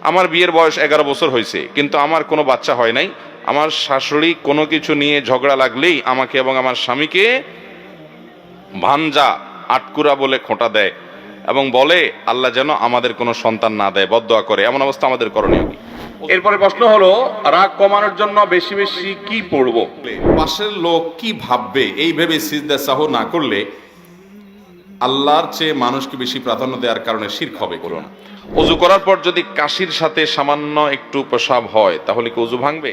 আমার বিয়ের বয়স এগারো বছর হয়েছে কিন্তু আমার কোনো বাচ্চা হয় নাই। আমার শাশুড়ি কোনো কিছু নিয়ে ঝগড়া লাগলেই আমাকে এবং আমার স্বামীকে ভাঞ্জা আটকুরা বলে খোঁটা দেয় এবং বলে আল্লাহ যেন আমাদের কোনো সন্তান না দেয় বদয়া করে। এমন অবস্থা আমাদের করণীয় কি? এরপরে প্রশ্ন হলো রাগ কমানোর জন্য বেশি বেশি কি পড়ব? পাশের লোক কি ভাববে? এই ভেবে সিজদা সাহ না করলে আল্লাহর চেয়ে মানুষকে বেশি প্রাধান্য দেওয়ার কারণে শির্ক হবে করুন অজু করার পর যদি কাশির সাথে সামান্য একটু প্রসাব হয়, তাহলে কি অজু ভাঙবে?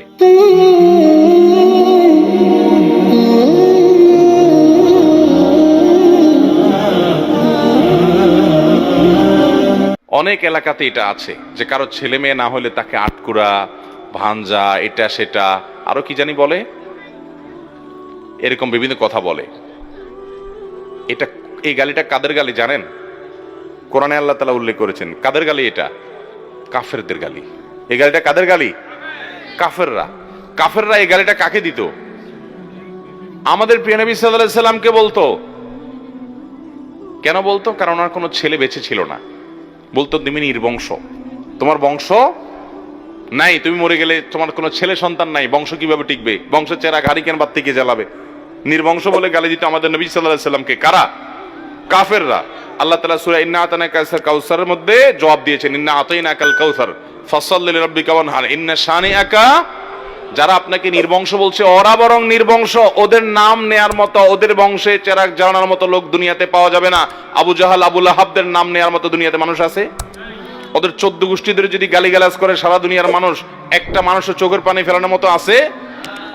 অনেক এলাকাতে এটা আছে, যে কারও ছেলে মেয়ে না হলে তাকে আটকুরা ভাঞ্জা, এটা, সেটা, আরও কি জানি বলে? এরকম বিভিন্ন কথা বলে। এটা এই গালিটা কাদের গালি জানেন? কোরআনে আল্লাহ তালা উল্লেখ করেছেন। কাদের গালি এটা? কাফেরদের গালি। এই গালিটা কাদের গালি? কাফেররা। কাফেররা এই গালিটা কাকে দিত? আমাদের প্রিয় নবী সাল্লাহ সাল্লামকে বলতো। কেন বলতো? কারণ ওনার কোনো ছেলে বেঁচে ছিল না। বলতো, তুমি নির্বংশ। তোমার বংশ নাই। তুমি মরে গেলে তোমার কোনো ছেলে সন্তান নাই। বংশ কীভাবে টিকবে? বংশের চেরা ঘাড়ি কেন বাদ থেকে জ্বালাবে? নির্বংশ বলে গালি দিত আমাদের নবী সাল্লাহ সাল্লামকে। কারা? কাফেররা। আল্লাহ তালা সুরা ইন্না আতানা কাউসার মধ্যে জবাব দিয়েছেন, ইন্না আতাইনা কাল কাউসার ফসল্লিল রাব্বিকা ওয়ানহার, ইন্না শানি আকা যারা আপনাকে নির্বংশ বলছে, ওরা বরং নির্বংশ, ওদের নাম নেয়ার মতো, ওদের বংশে চেরাগ জানার মতো লোক দুনিয়াতে পাওয়া যাবে না। আবু জাহাল আবুল আহাবদের নাম নেয়ার মতো দুনিয়াতে মানুষ আছে? ওদের চোদ্দ গোষ্ঠীদের যদি গালিগালাজ করে সারা দুনিয়ার মানুষ, একটা মানুষের চোখের পানি ফেলানোর মতো আছে?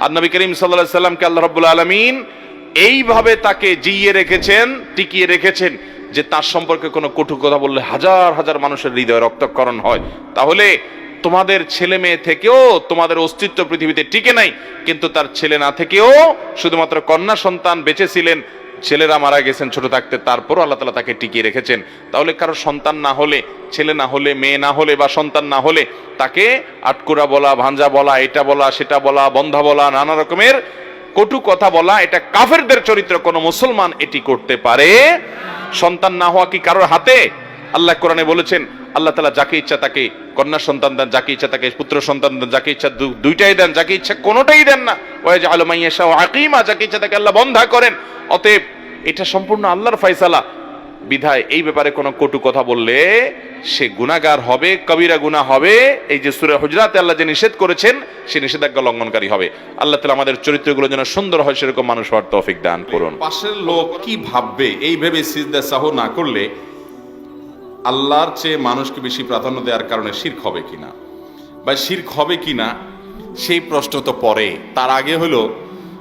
আর নবী করিম সাল্লাহ সাল্লামকে আল্লাহ রব্বুল আলমিন এইভাবে তাকে জিইয়ে রেখেছেন, টিকিয়ে রেখেছেন যে তার সম্পর্কে কোনো কটু কথা বললে হাজার হাজার মানুষের হৃদয় রক্তক্ষরণ হয়। তাহলে তোমাদের ছেলে মেয়ে থেকেও তোমাদের অস্তিত্ব পৃথিবীতে টিকে নাই, কিন্তু তার ছেলে না থেকেও শুধুমাত্র কন্যা সন্তান বেঁচে ছিলেন ছেলেরা মারা গেছেন, ছোট থাকতে তারপরও আল্লাহ তালা তাকে টিকিয়ে রেখেছেন। তাহলে কারও সন্তান না হলে, ছেলে না হলে, মেয়ে না হলে বা সন্তান না হলে তাকে আটকুরা বলা, ভাঞ্জা বলা, এটা বলা, সেটা বলা, বন্ধা বলা, নানা রকমের কটু কথা বলা, এটা কাফেরদের চরিত্র, কোন মুসলমান এটি করতে পারে। সন্তান না হওয়া কি কারোর হাতে? আল্লাহ কোরআনে বলেছেন, আল্লাহ তালা যাকে ইচ্ছা তাকে, কন্যা সন্তান দেন, যাকে ইচ্ছা তাকে, পুত্র সন্তান দেন, যাকে ইচ্ছা দুইটাই দেন, যাকে ইচ্ছা কোনোটাই দেন না। ওয়াজ আলমাইয়া শাহ আকিমা, যাকে ইচ্ছা তাকে আল্লাহ বন্ধা করেন। অতএব এটা সম্পূর্ণ আল্লাহর ফয়সালা। বিধায় এই ব্যাপারে কোনো কটু কথা বললে সে গুনাহগার হবে, কবিরা গুনাহ হবে। এই যে সূরা হজরাতে আল্লাহ যে নিষেধ করেছেন, সে নিষেধাজ্ঞা লঙ্ঘনকারী হবে। আল্লাহ তাআলা আমাদের চরিত্রগুলো যেন সুন্দর হয়, সেরকম মানুষ হওয়ার তৌফিক দান করুন। পাশের লোক কি ভাববে? এই ভেবে সিজদা সাহ না করলে আল্লাহর চেয়ে মানুষকে বেশি প্রাধান্য দেওয়ার কারণে শির্ক হবে কিনা? বা শির্ক হবে কিনা? সেই প্রশ্ন তো পরে তার আগে হলো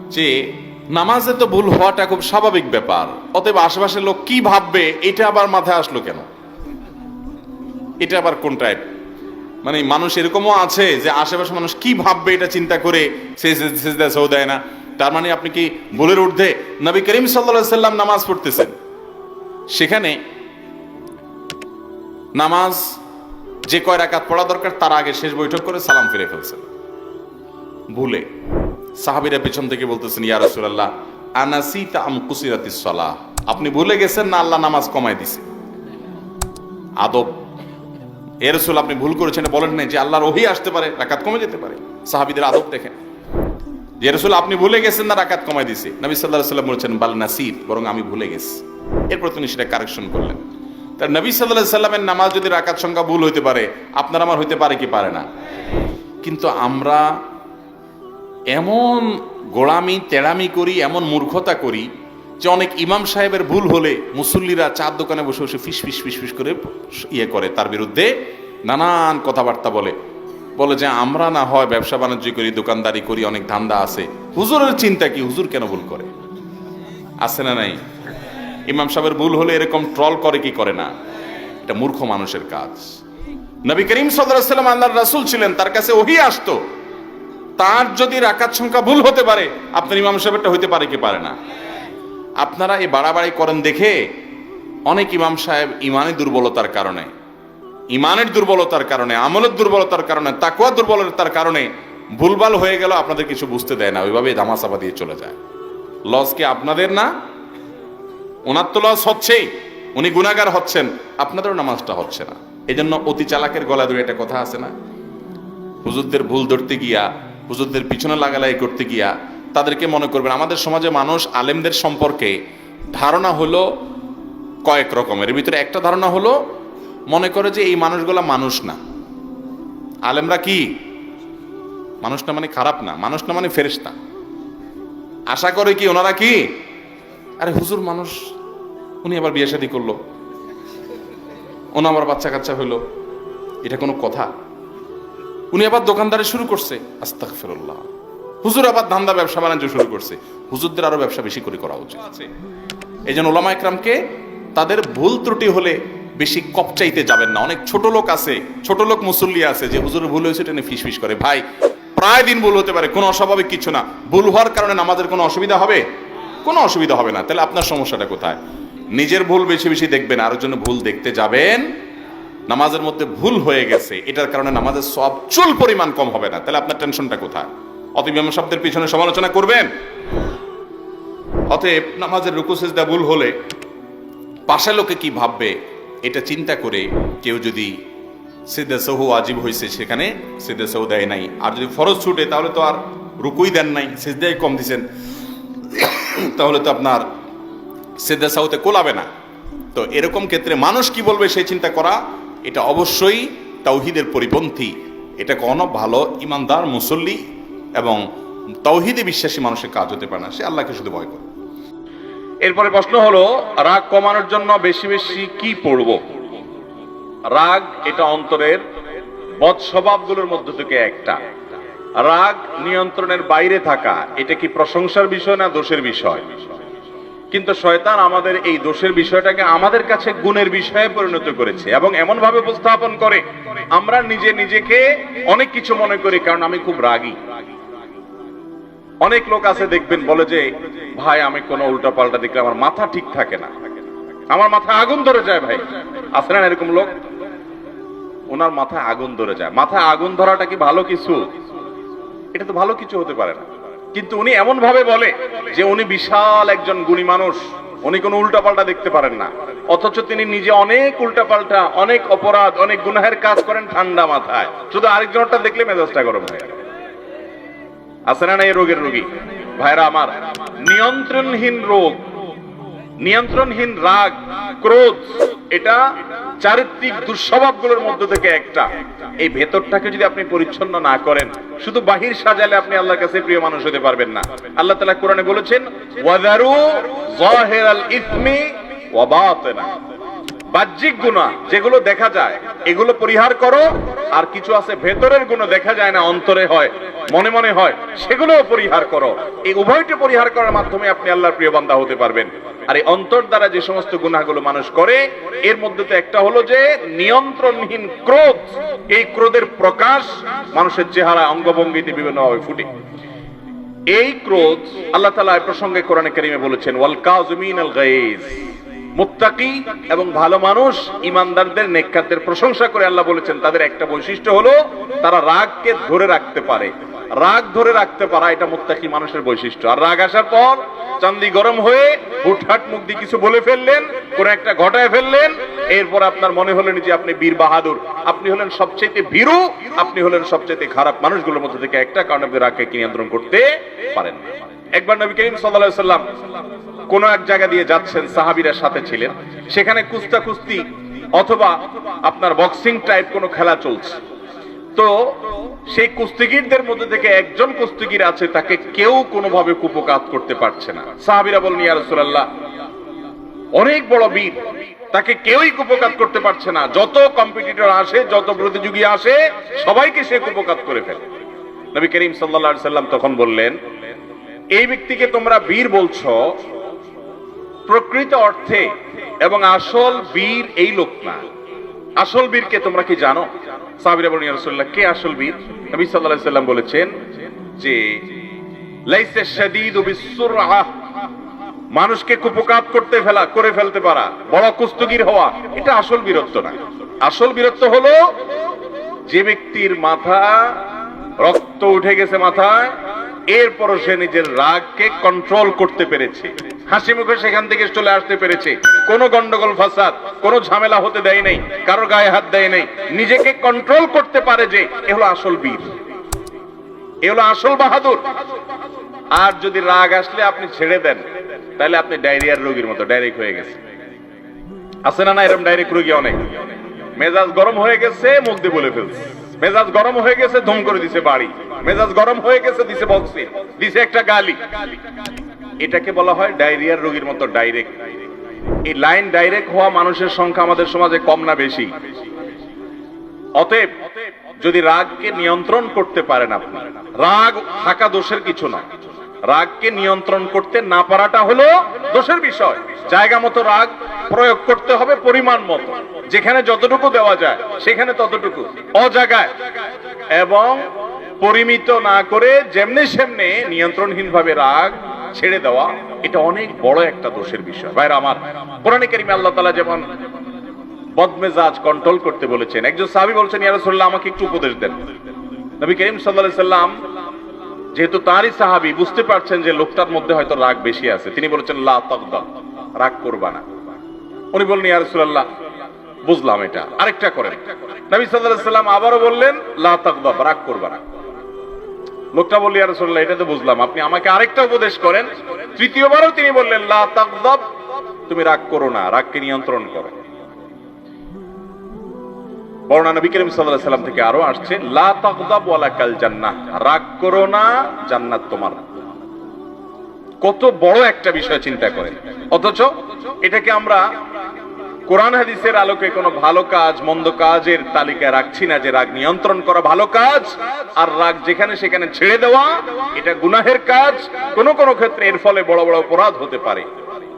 যে নামাজে তো ভুল হওয়াটা খুব স্বাভাবিক ব্যাপার। অতএব আশেপাশের লোক কি ভাববে, এটা আবার মাথায় আসলো কেন? এটা আবার কোন টাইপ মানে মানুষ এরকমও আছে যে আশেপাশে মানুষ কি ভাববে এটা চিন্তা করে দেয় না। তার মানে আপনি কি ভুলের ঊর্ধ্বে? নবী করিম সাল্লা সাল্লাম নামাজ পড়তেছেন। সেখানে নামাজ যে কয় রাকাত পড়া দরকার, তার আগে শেষ বৈঠক করে সালাম ফিরে ফেলছেন। ভুলে। সাহাবিরা পেছন থেকে বলতেছেন, ইয়া রাসূলুল্লাহ, আনাসিতা আম কুসিরাতিস সালাহ? আপনি ভুলে গেছেন না আল্লাহ নামাজ কমায় দিছে। আদব। এ রসুল আপনি ভুল করেছেন বলেন নাই যে আল্লাহর ওহি আসতে পারে, রাকাত কমে যেতে পারে। সাহাবিদের আদব দেখেন। যে রসুল আপনি ভুলে গেছেন না রাকাত কমায় দিছে। নবী সাল্লাহ সাল্লাম বলেছেন, বাল নাসির বরং আমি ভুলে গেছি। এরপর তিনি সেটা কারেকশন করলেন। তার নবী সাল্লাহ সাল্লামের নামাজ যদি রাকাত সংখ্যা ভুল হইতে পারে, আপনার আমার হইতে পারে কি পারে না? কিন্তু আমরা এমন গোড়ামি তেড়ামি করি, এমন মূর্খতা করি যে অনেক ইমাম সাহেবের ভুল হলে মুসল্লিরা চার দোকানে বসে বসে ফিস ফিস ফিস ফিস করে ইয়ে করে। তার বিরুদ্ধে নানান কথাবার্তা বলে। বলে যে আমরা না হয় ব্যবসা বাণিজ্য করি, দোকানদারি করি, অনেক ধান্দা আছে। হুজুরের চিন্তা কি? হুজুর কেন ভুল করে? আছে না নাই? ইমাম সাহেবের ভুল হলে এরকম ট্রল করে কি করে না? এটা মূর্খ মানুষের কাজ। নবী করিম সাল্লাম আল্লাহর রাসূল ছিলেন, তার কাছে ওহি আসতো। তার যদি রাকাত সংখ্যা ভুল হতে পারে, আপনার ইমাম সাহেবটা হইতে পারে কি পারে না? আপনারা এই বাড়াবাড়ি করেন দেখে অনেক ইমাম সাহেব ইমানের দুর্বলতার কারণে, ইমানের দুর্বলতার কারণে, আমলের দুর্বলতার কারণে তাকুয়া দুর্বলতার কারণে ভুলভাল হয়ে গেল আপনাদের কিছু বুঝতে দেয় না ওইভাবে ধামাচাপা দিয়ে চলে যায়। লস কি আপনাদের না? ওনার তো লস হচ্ছেই, উনি গুণাগার হচ্ছেন, আপনাদেরও নামাজটা হচ্ছে না। এই জন্য অতি চালাকের গলা ধরে একটা কথা আছে না? হুজুরদের ভুল ধরতে গিয়া হুজুরদের পিছনে লাগালাই করতে গিয়া তাদেরকে মনে করবেন, আমাদের সমাজে মানুষ আলেমদের সম্পর্কে ধারণা হলো কয়েক রকমের। ভিতরে একটা ধারণা হলো, মনে করে যে এই মানুষগুলা মানুষ না। আলেমরা কি? মানুষ না মানে খারাপ না, মানুষ না মানে ফেরেশতা। আশা করে কি ওনারা কি? আরে হুজুর মানুষ, উনি আবার বিয়ে শাদী করল। ওনা আমার বাচ্চা কাচ্চা হইল এটা কোনো কথা? উনি আবার দোকানদারি শুরু করছে। আস্তাক ফেরল্লাহ হুজুর আবার ধান্দা ব্যবসা বাণিজ্য শুরু করছে। হুজুরদের আরও ব্যবসা বেশি করে করা উচিত। এই জন্য ওলামা একরামকে তাদের ভুল ত্রুটি হলে বেশি কপচাইতে যাবেন না। অনেক ছোট লোক আছে, ছোট লোক মুসল্লি আছে, যে হুজুরের ভুল হয়েছে এটা ফিস ফিস করে। ভাই, প্রায় দিন ভুল হতে পারে, কোনো অস্বাভাবিক কিছু না। ভুল হওয়ার কারণে নামাজের কোনো অসুবিধা হবে? কোনো অসুবিধা হবে না। তাহলে আপনার সমস্যাটা কোথায়? নিজের ভুল বেশি বেশি দেখবেন আরও জন্য ভুল দেখতে যাবেন। নামাজের মধ্যে ভুল হয়ে গেছে, এটার কারণে নামাজের সব চুল পরিমাণ কম হবে না। তাহলে আপনার টেনশনটা কোথায়? অতএব শব্দের পিছনে সমালোচনা করবেন। অতএব নামাজের রুকু সেজদা ভুল হলে পাশা লোকে কি ভাববে? এটা চিন্তা করে কেউ যদি সিদ্ধে সহু আজীব হয়েছে সেখানে সিদ্ধে সহু দেয় নাই। আর যদি ফরজ ছুটে, তাহলে তো আর রুকুই দেন নাই, সিজদাই কম দিছেন। তাহলে তো আপনার সিদ্ধে সাহুতে কোলাবে না। তো এরকম ক্ষেত্রে মানুষ কি বলবে সেই চিন্তা করা? এটা অবশ্যই তাওহিদের পরিপন্থী। এটা কোনো ভালো ইমানদার, মুসল্লি এবং তৌহিদে বিশ্বাসী মানুষের কাজ হতে পারে না। সে আল্লাহকে শুধু ভয় করে। এরপরে প্রশ্ন হলো, রাগ কমানোর জন্য বেশি বেশি কি পড়ব? রাগ এটা অন্তরের বদ স্বভাবগুলোর মধ্যে থেকে একটা। রাগ নিয়ন্ত্রণের বাইরে থাকা, এটা কি প্রশংসার বিষয় না দোষের বিষয়? কিন্তু শয়তান আমাদের এই দোষের বিষয়টাকে আমাদের কাছে গুণের বিষয়ে পরিণত করেছে এবং এমন ভাবে উপস্থাপন করে, আমরা নিজে নিজেকে অনেক কিছু মনে করি, কারণ আমি খুব রাগী। অনেক লোক আছে দেখবেন, বলে যে, ভাই, আমি কোনো উল্টা পাল্টা দেখলে আমার মাথা ঠিক থাকে না। আমার মাথা আগুন ধরে যায়, ভাই। আছে না এরকম লোক? ওনার মাথায় আগুন ধরে যায়। মাথায় আগুন ধরাটা কি ভালো কিছু? এটা তো ভালো কিছু হতে পারে না। কিন্তু উনি এমন ভাবে বলে যে উনি বিশাল একজন গুণী মানুষ। উনি কোনো উল্টাপাল্টা দেখতে পারেন না। অথচ তিনি নিজে অনেক উল্টাপাল্টা, অনেক অপরাধ, অনেক গুনাহের কাজ করেন ঠান্ডা মাথায়। শুধু আরেকজনটা দেখলে মেজাজটা গরম হয় আছে না এই রোগের রোগী? ভাইরা আমার, নিয়ন্ত্রণহীন রোগ। নিয়ন্ত্রণহীন রাগ, ক্রোধ, এটা চারিত্রিক দুঃস্বভাবগুলোর মধ্যে থেকে একটা। এই ভেতরটাকে যদি আপনি পরিচ্ছন্ন না করেন, শুধু বাহির সাজালে আপনি আল্লাহর কাছে প্রিয় মানুষ হতে পারবেন না। আল্লাহ তালা কোরআনে বলেছেন ওয়াদারু যাহিরাল ইসমি বাহ্যিক গুণা যেগুলো দেখা যায়, এগুলো পরিহার করো, আর কিছু আছে ভেতরের গুণ দেখা যায় না, অন্তরে হয়, মনে মনে হয়, সেগুলোও পরিহার করো। এই উভয়টি পরিহার করার মাধ্যমে আপনি আল্লাহর প্রিয় বান্দা হতে পারবেন। আর এই অন্তর দ্বারা যে সমস্ত গুণাগুলো মানুষ করে, এর মধ্যে তো একটা হলো যে নিয়ন্ত্রণহীন ক্রোধ। এই ক্রোধের প্রকাশ মানুষের চেহারা অঙ্গভঙ্গিতে বিভিন্নভাবে ফুটে। এই ক্রোধ আল্লাহ এই প্রসঙ্গে কোরআনে কারিমে বলেছেন, ওয়াল কাযমিন আল গাইজ। মুত্তাকি এবং ভালো মানুষ ইমানদারদের, নেককারদের প্রশংসা করে আল্লাহ বলেছেন, তাদের একটা বৈশিষ্ট্য হলো তারা রাগকে ধরে রাখতে পারে। রাগ ধরে রাখতে পারা, এটা মুত্তাকি মানুষের বৈশিষ্ট্য। আর রাগ আসার পর চান্দি গরম হয়ে হুটহাট মুখ দিয়ে কিছু বলে ফেললেন, কোন একটা ঘটায় ফেললেন, এরপর আপনার মনে হলেন যে আপনি বীর বাহাদুর। আপনি হলেন সবচেয়ে ভীরু, আপনি হলেন সবচেয়ে খারাপ মানুষগুলোর মধ্যে থেকে একটা, কারণ আপনি রাগকে নিয়ন্ত্রণ করতে পারেন না। একবার নবী করিম আলাইহি সাল্লাম কোন এক জায়গা দিয়ে যাচ্ছেন, সাহাবীরা সাথে ছিলেন। সেখানে কুস্তা কুস্তি অথবা আপনার বক্সিং টাইপ কোনো খেলা চলছে। তো সেই কুস্তিগিরদের মধ্যে থেকে একজন কুস্তিগির আছে, তাকে কেউ কোনোভাবে কুপকাত করতে পারছে না। সাহাবীরা বলেন ইয়া রাসূলুল্লাহ, অনেক বড় বীর, তাকে কেউই কুপকাত করতে পারছে না। যত কম্পিটিটর আসে, যত প্রতিযোগী আসে, সবাইকে সে কুপকাত করে ফেলে। নবী করিম সাল্লাল্লাহু আলাইহি সাল্লাম তখন বললেন এই ব্যক্তিকে তোমরা বীর বলছো। প্রকৃত অর্থে এবং আসল বীর এই লোক না। আসল বীরকে তোমরা কি জানো? ইয়া কে আসল বীর? নবী আলাইহি সাল্লাম বলেছেন যে, লাইসা শাদীদু বিসুরআহ মানুষকে কুপকাত করতে ফেলা, করে ফেলতে পারা, বড় কুস্তুগির হওয়া, এটা আসল বীরত্ব না। আসল বীরত্ব হলো যে ব্যক্তির মাথা রক্ত উঠে গেছে মাথায় এরপরও সে নিজের রাগকে কন্ট্রোল করতে পেরেছে। হাসি মুখে সেখান থেকে চলে আসতে পেরেছে। কোনো গন্ডগোল, ফাসাদ, কোনো ঝামেলা হতে দেয় নাই, কারও গায়ে হাত দেয় নাই। নিজেকে কন্ট্রোল করতে পারে যে, এ হলো আসল বীর। এ হলো আসল বাহাদুর। আর যদি রাগ আসলে আপনি ছেড়ে দেন, তাহলে আপনি ডায়রিয়ার রোগীর মতো ডাইরেক্ট হয়ে গেছে আছে না না এরকম ডাইরেক্ট রোগী অনেক। মেজাজ গরম হয়ে গেছে, মুখ দিয়ে বলে ফেলছে। মেজাজ গরম হয়ে গেছে, ধুম করে দিছে বাড়ি। মেজাজ গরম হয়ে গেছে, দিছে বক্সে। দিছে একটা গালি। এটাকে বলা হয় ডায়রিয়ার রোগীর মতো ডাইরেক্ট। এই লাইন ডাইরেক্ট হওয়া মানুষের সংখ্যা আমাদের সমাজে কম না বেশি। অতএব, যদি রাগকে নিয়ন্ত্রণ করতে পারেন আপনি, রাগ থাকা দোষের কিছু না। রাগকে নিয়ন্ত্রণ করতে না পারাটা হলো দোষের বিষয়। জায়গা মতো রাগ প্রয়োগ করতে হবে পরিমাণ মতো। যেখানে যতটুকু দেওয়া যায়, সেখানে ততটুকু। অজাগায়। এবং পরিমিত না করে যেমনি সেমনে নিয়ন্ত্রণহীন ভাবে রাগ ছেড়ে দেওয়া, এটা অনেক বড় একটা দোষের বিষয়। ভাইরা আমার, কোরআনে কারিমে আল্লাহ তাআলা যেমন বদমেজাজ কন্ট্রোল করতে বলেছেন, একজন সাহাবী বলছেন, ইয়া রাসূলুল্লাহ, আমাকে একটু উপদেশ দেন। নবী করিম আলাইহি সাল্লাম যেহেতু তারই সাহাবী, বুঝতে পারছেন যে লোকটার মধ্যে হয়তো রাগ বেশি আছে। তিনি বলেছেন রাগ করবা না। উনি বললেন, ইয়া রাসূলুল্লাহ, বুঝলাম এটা। আরেকটা করেন। নবী সাল্লাম আবারও বললেন রাগ করবা না। লোকটা বলল, ইয়া রাসূলুল্লাহ, এটা তো বুঝলাম। আপনি আমাকে আরেকটা উপদেশ করেন। তৃতীয়বারও তিনি বললেন, লা তুমি রাগ করো না, রাগকে নিয়ন্ত্রণ করো। নবী করিম সাল্লাম থেকে আরও আসছে, লা ওয়ালা কাল জান্নাহ। রাগ করো না, জান্নাত তোমার। কত বড় একটা বিষয় চিন্তা করেন অথচ এটাকে আমরা কোরআন হাদিসের আলোকে কোনো ভালো কাজ, মন্দ কাজের তালিকায় রাখছি না যে রাগ নিয়ন্ত্রণ করা ভালো কাজ আর রাগ যেখানে সেখানে ছেড়ে দেওয়া, এটা গুনাহের কাজ। কোন কোন ক্ষেত্রে এর ফলে বড় বড় অপরাধ হতে পারে।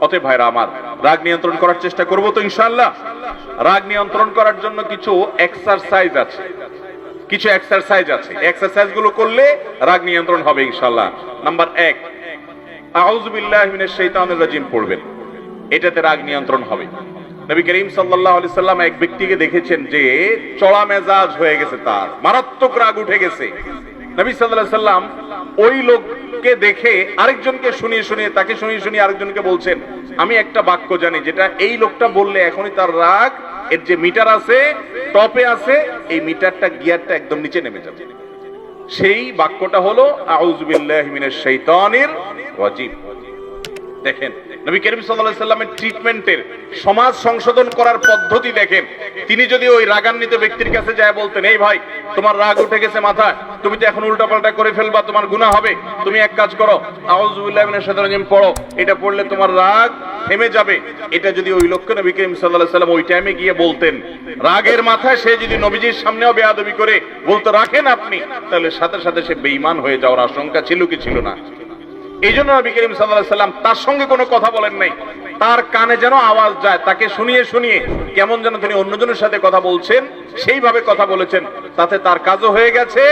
অতএব ভাইরা আমার, রাগ নিয়ন্ত্রণ করার চেষ্টা করব তো ইনশাআল্লাহ। রাগ নিয়ন্ত্রণ করার জন্য কিছু এক্সারসাইজ আছে। কিছু এক্সারসাইজ আছে। এক্সারসাইজগুলো করলে রাগ নিয়ন্ত্রণ হবে ইনশাআল্লাহ। নাম্বার এক, আউযু বিল্লাহি মিনাশ শাইতানির রাজিম পড়বেন। এটাতে রাগ নিয়ন্ত্রণ হবে। নবী করিম সাল্লাল্লাহু আলাইহি সাল্লাম এক ব্যক্তিকে দেখেছেন যে চড়া মেজাজ হয়ে গেছে তার। মারাত্মক রাগ উঠে গেছে। নবী সাল্লাল্লাহু আলাইহি সাল্লাম ওই লোককে দেখে আরেকজনকে শুনিয়ে শুনিয়ে, তাকে শুনিয়ে শুনিয়ে আরেকজনকে বলছেন, আমি একটা বাক্য জানি, যেটা এই লোকটা বললে এখনই তার রাগ, এর যে মিটার আছে, টপে আছে, এই মিটারটা, গিয়ারটা একদম নিচে নেমে যাবে। সেই বাক্যটা হলো আউজবিল্লাহ মিনাশ শাইতানির রাজিম। দেখেন নবী করিম আলাইহি সাল্লামের ট্রিটমেন্টের সমাজ সংশোধন করার পদ্ধতি দেখেন তিনি যদি ওই রাগান্বিত ব্যক্তির কাছে যায় বলতেন, এই ভাই, তোমার রাগ উঠে গেছে মাথায়, তুমি তো এখন উল্টাপাল্টা করে ফেলবা, তোমার গুনাহ হবে, তুমি এক কাজ করো শাইতানির রাজিম, পড়ো, এটা পড়লে তোমার রাগ থেমে যাবে। এটা যদি ওই লোককে নবী করিম আলাইহি সাল্লাম ওই টাইমে গিয়ে বলতেন, রাগের মাথায় সে যদি নবীজির সামনেও বেয়াদবি করে বলতো, রাখেন আপনি, তাহলে সাথে সাথে সে বেঈমান হয়ে যাওয়ার আশঙ্কা ছিল কি ছিল না? এই জন্য নবী করিম সাল্লাল্লাহু সাল্লাম তার সঙ্গে কোনো কথা বলেন নাই। তার কানে যেন আওয়াজ যায়, তাকে শুনিয়ে শুনিয়ে কেমন যেন তিনি অন্যজনের সাথে কথা বলছেন, সেইভাবে কথা বলেছেন, তাতে তার কাজও হয়ে গেছে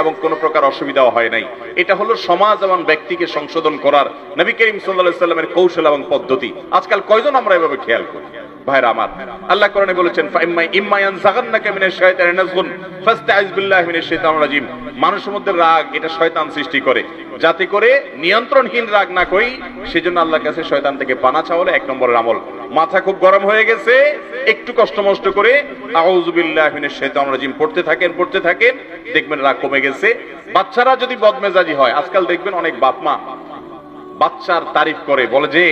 এবং কোনো প্রকার অসুবিধাও হয় নাই। এটা হলো সমাজ এবং ব্যক্তিকে সংশোধন করার নবী করিম সাল্লাল্লাহু সাল্লামের কৌশল এবং পদ্ধতি। আজকাল কয়জন আমরা এভাবে খেয়াল করি? ভাইরা আমার। আল্লাহ কোরআনে বলেছেন, ফাইম্মা ইম্মায়ান জাগান্নাকা মিনাশ শাইতানির নাজগুন ফাস্তাইজ বিল্লাহি মিনাশ শাইতানির মানুষের মধ্যে রাগ, এটা শয়তান সৃষ্টি করে। যাতে করে নিয়ন্ত্রণহীন রাগ না সেজন্য আল্লাহর কাছে শয়তান থেকে পানা এক নম্বরের আমল। মাথা খুব গরম হয়ে গেছে, একটু কষ্ট মষ্ট করে আউযু বিল্লাহি মিনাশ শাইতানির রাজিম। পড়তে থাকেন পড়তে থাকেন, দেখবেন রাগ কমে গেছে। বাচ্চারা যদি বদমেজাজি হয়, আজকাল দেখবেন অনেক বাপ মা বাচ্চার তারিফ করে, বলে যে,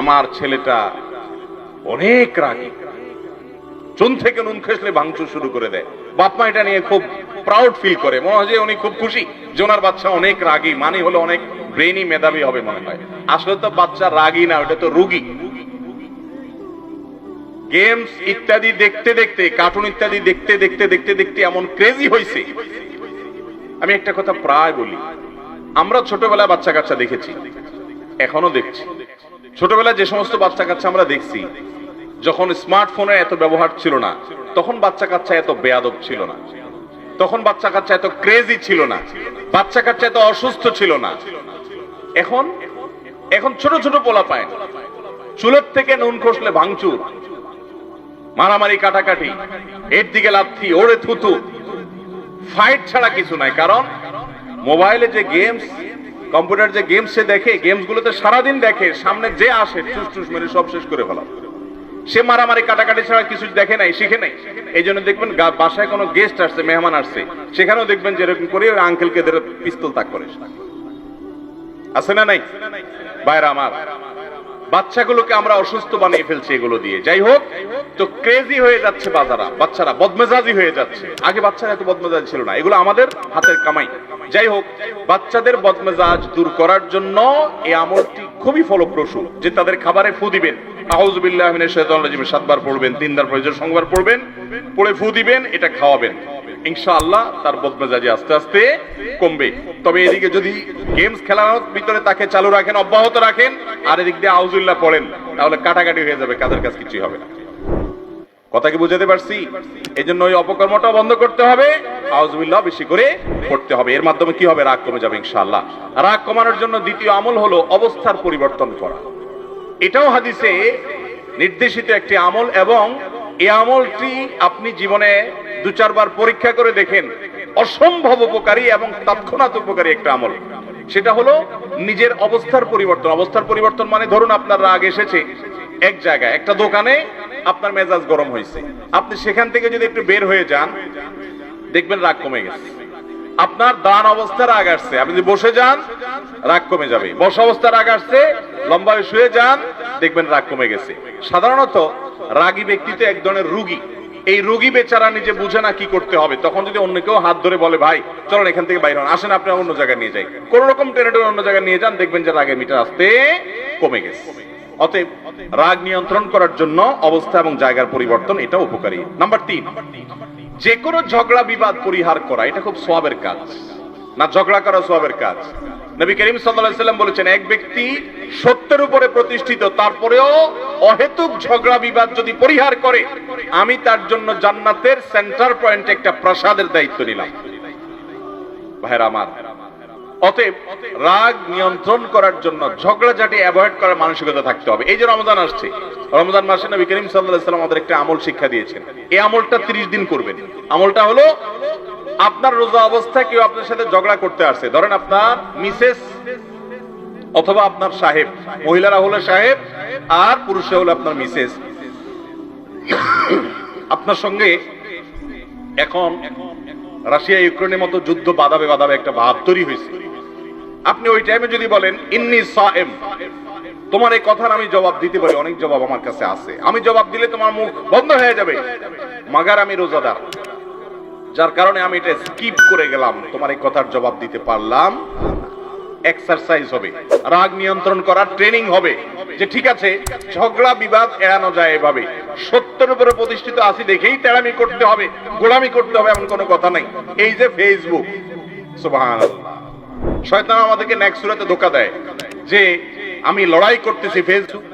আমার ছেলেটা অনেক রাগী। চুন থেকে নুন খেসলে ভাঙচুর শুরু করে দেয়। বাপ মা এটা নিয়ে খুব প্রাউড ফিল করে। মনে হয় যে উনি খুব খুশি যে ওনার বাচ্চা অনেক রাগী। মানে হলো অনেক ব্রেনি মেধাবী হবে মনে হয়। আসলে তো বাচ্চা রাগী না, ওটা তো রুগী। গেমস ইত্যাদি দেখতে দেখতে কার্টুন ইত্যাদি দেখতে দেখতে দেখতে দেখতে এমন ক্রেজি হয়েছে আমি একটা কথা প্রায় বলি। আমরা ছোটবেলায় বাচ্চা কাচ্চা দেখেছি। এখনও দেখছি। ছোটবেলায় যে সমস্ত বাচ্চা কাচ্চা আমরা দেখছি যখন স্মার্টফোনের এত ব্যবহার ছিল না, তখন বাচ্চা কাচ্চা এত বেয়াদব ছিল না। তখন বাচ্চা কাচ্চা এত ক্রেজি ছিল না। বাচ্চা কাচ্চা এত অসুস্থ ছিল না। এখন এখন ছোট ছোট পোলা পায়। চুলের থেকে নুন খসলে ভাঙচুর। মারামারি, কাটাকাটি। এর দিকে লাথি, ওরে থুতু। ফাইট ছাড়া কিছু নাই, কারণ মোবাইলে যে গেমস কম্পিউটার যে গেমস সে দেখে গেমসগুলোতে সারাদিন দেখে, সামনে যে আসে টুস মেরে সব শেষ করে ফেলা। সে মারামারি, কাটাকাটি ছাড়া কিছু দেখে নাই, শিখে নাই। এই জন্য দেখবেন বাসায় কোনো গেস্ট আসছে, মেহমান আসছে। সেখানেও দেখবেন যেরকম করে ওই আঙ্কেলকে পিস্তল তাক করে। আছে না নাই? বাইরে আমার, বাচ্চাগুলোকে আমরা অসুস্থ বানিয়ে ফেলছি এগুলো দিয়ে। যাই হোক, তো ক্রেজি হয়ে যাচ্ছে বাজারা, বাচ্চারা বদমেজাজি হয়ে যাচ্ছে। আগে বাচ্চারা এত বদমেজাজ ছিল না, এগুলো আমাদের হাতের কামাই। যাই হোক, বাচ্চাদের বদমেজাজ দূর করার জন্য এই আমলটি খুবই ফলপ্রসূ, যে তাদের খাবারে ফু দিবেন। সাতবার পড়বেন, তিনবার প্রয়োজন সংবার পড়বেন, পড়ে ফু দিবেন, এটা খাওয়াবেন। ইনশাআল্লাহ তার বদমেজাজি আস্তে আস্তে কমবে। তবে এদিকে যদি গেমস খেলানোর ভিতরে তাকে চালু রাখেন, অব্যাহত রাখেন, আর এদিক দিয়ে আউজুল্লাহ পড়েন, তাহলে কাটাকাটি হয়ে যাবে, কাদের কিছুই হবে না। কথা কি বুঝাতে পারছি? এই জন্য ওই অপকর্মটা বন্ধ করতে হবে আউজুবিল্লাহ বেশি করে পড়তে হবে। এর মাধ্যমে কি হবে? রাগ কমে যাবে ইনশাআল্লাহ। রাগ কমানোর জন্য দ্বিতীয় আমল হলো অবস্থার পরিবর্তন করা। এটাও হাদিসে নির্দেশিত একটি আমল এবং এই আমলটি আপনি জীবনে দু চারবার পরীক্ষা করে দেখেন। অসম্ভব উপকারী এবং তৎক্ষণাৎ উপকারী একটা আমল। সেটা হলো নিজের অবস্থার পরিবর্তন। অবস্থার পরিবর্তন মানে ধরুন আপনার রাগ এসেছে এক জায়গায়, একটা দোকানে আপনার মেজাজ গরম হয়েছে। আপনি সেখান থেকে যদি একটু বের হয়ে যান, দেখবেন রাগ কমে গেছে। আপনার দান অবস্থা রাগ আসছে। আপনি যদি বসে যান, রাগ কমে যাবে। বসা অবস্থা রাগ আসছে, লম্বা শুয়ে যান, দেখবেন রাগ কমে গেছে। সাধারণত রাগী ব্যক্তিতে এক ধরনের রুগী। এই রুগী বেচারা নিজে বুঝে না কি করতে হবে। তখন যদি অন্য কেউ হাত ধরে বলে, ভাই, চলেন এখান থেকে বাইরে হন। আসেন আপনি অন্য জায়গায় নিয়ে যাই। কোন রকম টেনে অন্য জায়গায় নিয়ে যান, দেখবেন যে রাগের মিটার আসতে কমে গেছে। অতএব রাগ নিয়ন্ত্রণ করার জন্য অবস্থা এবং জায়গার পরিবর্তন এটা উপকারী। নাম্বার তিন যে কোনো ঝগড়া বিবাদ পরিহার করা, এটা খুব সোয়াবের কাজ। না, ঝগড়া করা সোয়াবের কাজ। নবী করিম সাল্লাম বলেছেন, এক ব্যক্তি সত্যের উপরে প্রতিষ্ঠিত, তারপরেও অহেতুক ঝগড়া বিবাদ যদি পরিহার করে, আমি তার জন্য জান্নাতের সেন্টার পয়েন্টে একটা প্রাসাদের দায়িত্ব নিলাম। ভাইরা আমার অতএব রাগ নিয়ন্ত্রণ করার জন্য ঝগড়াঝাটি অ্যাভয়েড করার মানসিকতা থাকতে হবে। এই যে রমজান আসছে, রমজান মাসে নবী করিম আলাইহি সাল্লাম আমাদের একটা আমল শিক্ষা দিয়েছেন। এই আমলটা 30 দিন করবেন। আমলটা হলো আপনার রোজা অবস্থায় কেউ আপনার সাথে ঝগড়া করতে আসছে। ধরেন আপনার মিসেস অথবা আপনার সাহেব, মহিলারা হলো সাহেব আর পুরুষরা হলো আপনার মিসেস। আপনার সঙ্গে এখন রাশিয়া ইউক্রেনের মতো যুদ্ধ বাদাবে বাদাবে একটা ভাব তৈরি হয়েছে। আপনি ওই টাইমে যদি বলেন, ইন্নি সাএম তোমার এই কথার আমি জবাব দিতে পারি, অনেক জবাব আমার কাছে আছে। আমি জবাব দিলে তোমার মুখ বন্ধ হয়ে যাবে। মাগার আমি রোজাদার, যার কারণে আমি এটা স্কিপ করে গেলাম। তোমার এই কথার জবাব দিতে পারলাম। এক্সারসাইজ হবে, রাগ নিয়ন্ত্রণ করার ট্রেনিং হবে। যে ঠিক আছে, ঝগড়া, বিবাদ এড়ানো যায় এভাবে। সত্যের উপরে প্রতিষ্ঠিত আছি দেখেই তেড়ামি করতে হবে, গোলামি করতে হবে এমন কোনো কথা নাই। এই যে ফেসবুক সুবহানাল্লাহ। শয়তান আমাদেরকে নেক্সট সুরাতে ধোকা দেয় যে আমি লড়াই করতেছি ফেসবুক।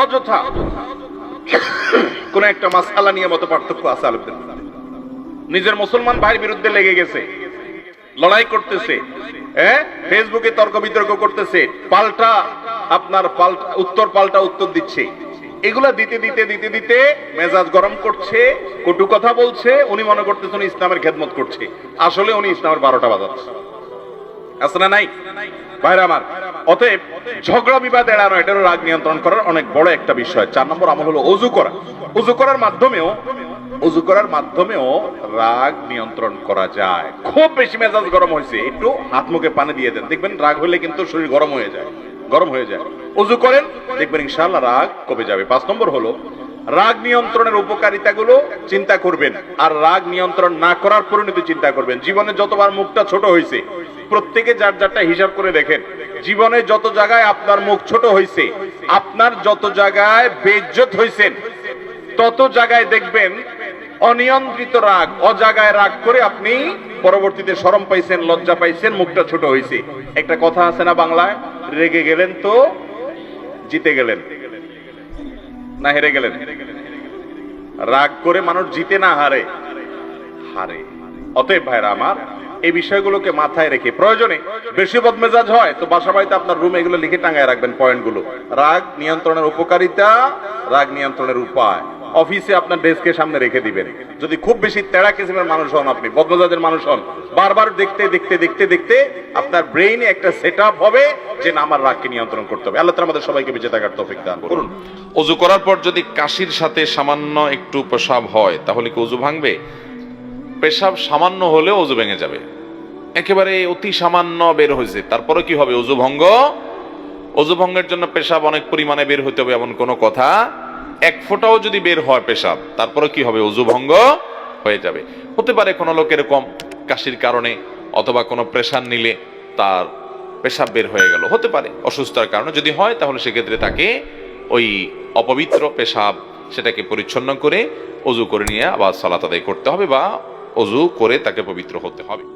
অযথা কোন একটা মাসালা নিয়ে মতো পার্থক্য আছে আলোচনা নিজের মুসলমান ভাইয়ের বিরুদ্ধে লেগে গেছে, লড়াই করতেছে হ্যাঁ? ফেসবুকে তর্ক বিতর্ক করতেছে, পাল্টা আপনার পাল্টা উত্তর পাল্টা উত্তর দিচ্ছে। এগুলা দিতে দিতে দিতে দিতে মেজাজ গরম করছে, কটু কথা বলছে, উনি মনে করতেছে উনি ইসলামের খেদমত করছে। আসলে উনি ইসলামের বারোটা বাজাচ্ছে। নাই? ভাইরা আমার, অতএব ঝগড়া বিবাদ এড়ানো, এটারও রাগ নিয়ন্ত্রণ করার অনেক বড় একটা বিষয়। চার নম্বর আমল হলো অজু করা। অজু করার মাধ্যমেও, অজু করার মাধ্যমেও রাগ নিয়ন্ত্রণ করা যায়। খুব বেশি মেজাজ গরম হয়েছে, একটু হাত মুখে পানি দিয়ে দেন। দেখবেন রাগ হলে কিন্তু শরীর গরম হয়ে যায়, গরম হয়ে যায়। অজু করেন, দেখবেন ইনশাআল্লাহ রাগ কমে যাবে। পাঁচ নম্বর হলো, রাগ নিয়ন্ত্রণের উপকারিতাগুলো চিন্তা করবেন, আর রাগ নিয়ন্ত্রণ না করার পরিণতি চিন্তা করবেন। জীবনে যতবার মুখটা ছোট হয়েছে, প্রত্যেকে যার যারটা হিসাব করে দেখেন, জীবনে যত জায়গায় আপনার মুখ ছোট হয়েছে, আপনার যত জায়গায় বেজ্জত হয়েছেন, তত জায়গায় দেখবেন অনিয়ন্ত্রিত রাগ অজাগায় রাগ করে আপনি পরবর্তীতে শরম পাইছেন, লজ্জা পাইছেন, মুখটা ছোট হয়েছে। একটা কথা আছে না বাংলায়, রেগে গেলেন তো জিতে গেলেন। না হেরে গেলেন। রাগ করে মানুষ জিতে না হারে হারে। অতএব ভাইরা আমার, এই বিষয়গুলোকে মাথায় রেখে, প্রয়োজনে বেশি বদমেজাজ হয়, তো বাসা বাড়িতে আপনার রুমে এগুলো লিখে টাঙায় রাখবেন পয়েন্টগুলো রাগ নিয়ন্ত্রণের উপকারিতা, রাগ নিয়ন্ত্রণের উপায়। অফিসে আপনার ডেস্কের সামনে রেখে দিবেন। যদি খুব বেশি তেড়া কিসিমের মানুষ হন আপনি, বদমজাজের মানুষ হন, বারবার দেখতে দেখতে দেখতে দেখতে আপনার ব্রেইনে একটা সেট হবে যে না, আমার রাগকে নিয়ন্ত্রণ করতে হবে। আল্লাহ আমাদের সবাইকে বেঁচে থাকার তৌফিক দান করুন। অজু করার পর যদি কাশির সাথে সামান্য একটু পেশাব হয়, তাহলে কি অজু ভাঙবে? পেশাব সামান্য হলেও অজু ভেঙে যাবে। একেবারে অতি সামান্য বের হয়েছে। তারপরে কি হবে? অজু ভঙ্গ? অজু ভঙ্গের জন্য পেশাব অনেক পরিমাণে বের হতে হবে এমন কোনো কথা এক ফোঁটাও যদি বের হয় পেশাব, তারপরে কি হবে? অজু ভঙ্গ হয়ে যাবে। হতে পারে কোনো লোক এরকম কাশির কারণে অথবা কোনো প্রেশার নিলে তার পেশাব বের হয়ে গেল। হতে পারে অসুস্থতার কারণে। যদি হয়, তাহলে সেক্ষেত্রে তাকে ওই অপবিত্র পেশাব সেটাকে পরিচ্ছন্ন করে অজু করে নিয়ে আবার সালাত আদায় করতে হবে বা অজু করে তাকে পবিত্র হতে হবে।